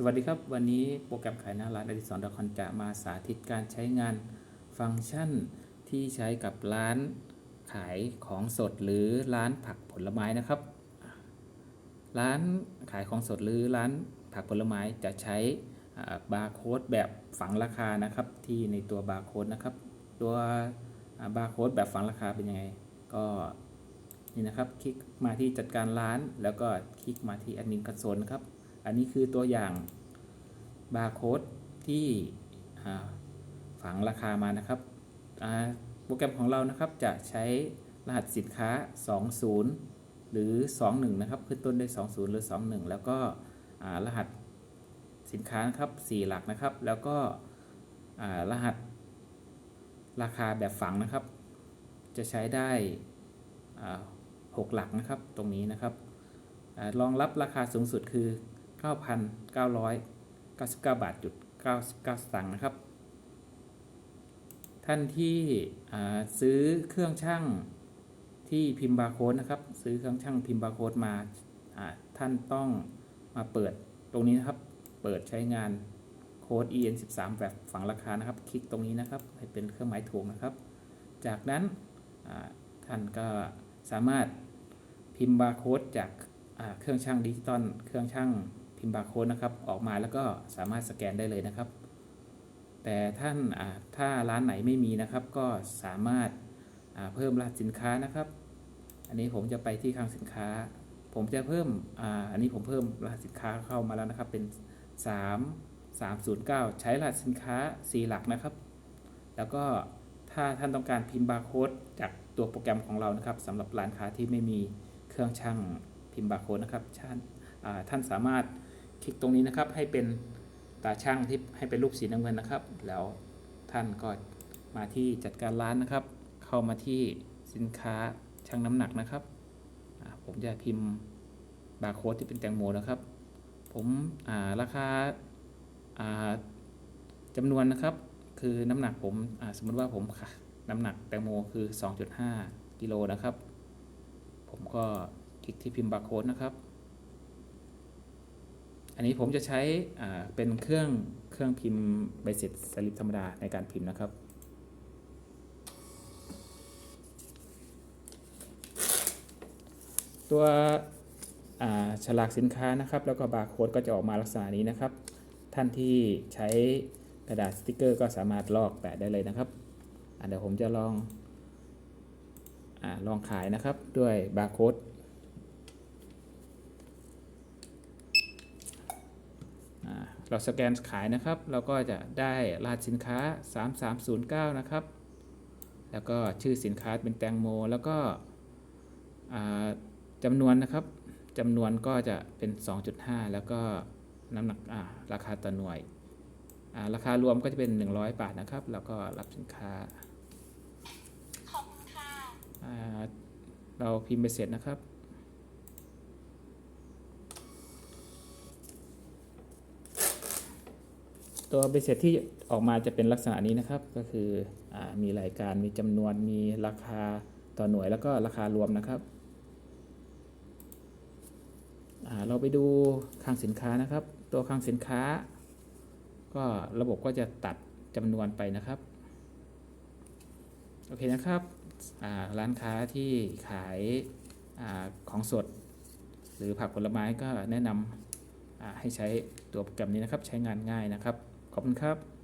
สวัสดีครับ วันนี้โปรแกรมขายหน้าร้านอดิสรดคอนจะมาสาธิตการใช้งานฟังก์ชันที่ใช้กับร้านขายของสดหรือร้านผักผลไม้นะครับ ร้านขายของสดหรือร้านผักผลไม้จะใช้บาร์โค้ดแบบฝังราคานะครับ ที่ในตัวบาร์โค้ดนะครับ ตัวบาร์โค้ดแบบฝังราคาเป็นยังไงก็นี่นะครับ คลิกมาที่จัดการร้าน แล้วก็คลิกมาที่แอดมินคอนโซลนะครับ อันนี้คือตัวอย่างบาร์โค้ดที่ฝังราคามานะครับโปรแกรมของเรานะครับจะใช้รหัสสินค้า 20 หรือ 21 นะครับขึ้นต้นด้วย20 หรือ 21 แล้วก็รหัสสินค้านะครับ4หลักนะครับ แล้วก็รหัสราคาแบบฝังนะครับ จะใช้ได้6หลักนะครับตรงนี้นะครับอรองรับราคาสูงสุดคือ 9,999 บาทจุด99 สตางค์นะครับ ท่านที่ซื้อเครื่องช่างที่พิมพ์บาร์โค้ดนะครับ ซื้อเครื่องช่างพิมพ์บาร์โค้ดมาท่านต้องมาเปิดตรงนี้นะครับ เปิดใช้งานโค้ด en 13แบบฝังราคานะครับ คลิกตรงนี้นะครับ ให้เป็นเครื่องหมายถูกนะครับ จากนั้นท่านก็สามารถพิมพ์บาร์โค้ดจากเครื่องช่างดิจิตอลเครื่องช่าง พิมพ์บาร์โค้ดนะครับ ออกมาแล้วก็สามารถสแกนได้เลยนะครับ แต่ท่านถ้าร้านไหนไม่มีนะครับ ก็สามารถเพิ่มรหัสสินค้านะครับ อันนี้ผมจะไปที่คลังสินค้า ผมจะเพิ่มออันนี้ผมเพิ่มรหัสสินค้าเข้ามาแล้วนะครับ เป็น 3 309 ใช้รหัสสินค้า 4 หลักนะครับ แล้วก็ถ้าท่านต้องการพิมพ์บาร์โค้ดจากตัวโปรแกรมของเรานะครับสำหรับร้านค้าที่ไม่มีเครื่องช่างพิมพ์บาร์โค้ดนะครับท่านท่านสามารถ คลิกตรงนี้นะครับ ให้เป็นตาช่างที่ให้เป็นรูปสีน้ำเงินนะครับ แล้วท่านก็มาที่จัดการร้านนะครับ เข้ามาที่สินค้าชั่งน้ำหนักนะครับ ผมจะพิมพ์บาร์โค้ดที่เป็นแตงโมนะครับ ผมาราคาาจำนวนนะครับ คือน้ำหนักผมสมมติว่าผมค่ะน้ำหนักแตงโมคือ 2.5 กิโลนะครับ ผมก็คลิกที่พิมพ์บาร์โค้ดนะครับ อันนี้ผมจะใช้เป็นเครื่องเครื่องพิมพ์ใบเสร็จสลิปธรรมดาในการพิมพ์นะครับ ตัวฉลากสินค้านะครับ แล้วก็บาร์โค้ดก็จะออกมาลักษณะนี้นะครับ ท่านที่ใช้กระดาษสติกเกอร์ก็สามารถลอกแปะได้เลยนะครับเดี๋ยวผมจะลองอลองขายนะครับด้วยบาร์โค้ดอ่า เราสแกนขายนะครับ เราก็จะได้รหัสสินค้า 3309 นะครับ แล้วก็ชื่อสินค้าเป็นแตงโม แล้วก็อ่าจำนวนนะครับจำนวนก็จะเป็น 2.5 แล้วก็น้ำหนักอ่าราคาต่อหน่วยอ่าราคารวมก็จะเป็น 100 บาทนะครับ แล้วก็รับสินค้า ขอบคุณค่ะอ่าเราพิมพ์ไปเสร็จนะครับ ตัวใบเสร็จที่ออกมาจะเป็นลักษณะนี้นะครับ ก็คืออมีรายการมีจำนวนมีราคาต่อหน่วยแล้วก็ราคารวมนะครับ เราไปดูคลังสินค้านะครับ ตัวคลังสินค้า ก็ระบบก็จะตัดจำนวนไปนะครับ โอเคนะครับร้านค้าที่ขายอาของสด หรือผักผลไม้ก็แนะนำให้ใช้ตัวโปรแกรมนี้นะครับ ใช้งานง่ายนะครับ ขอบคุณครับ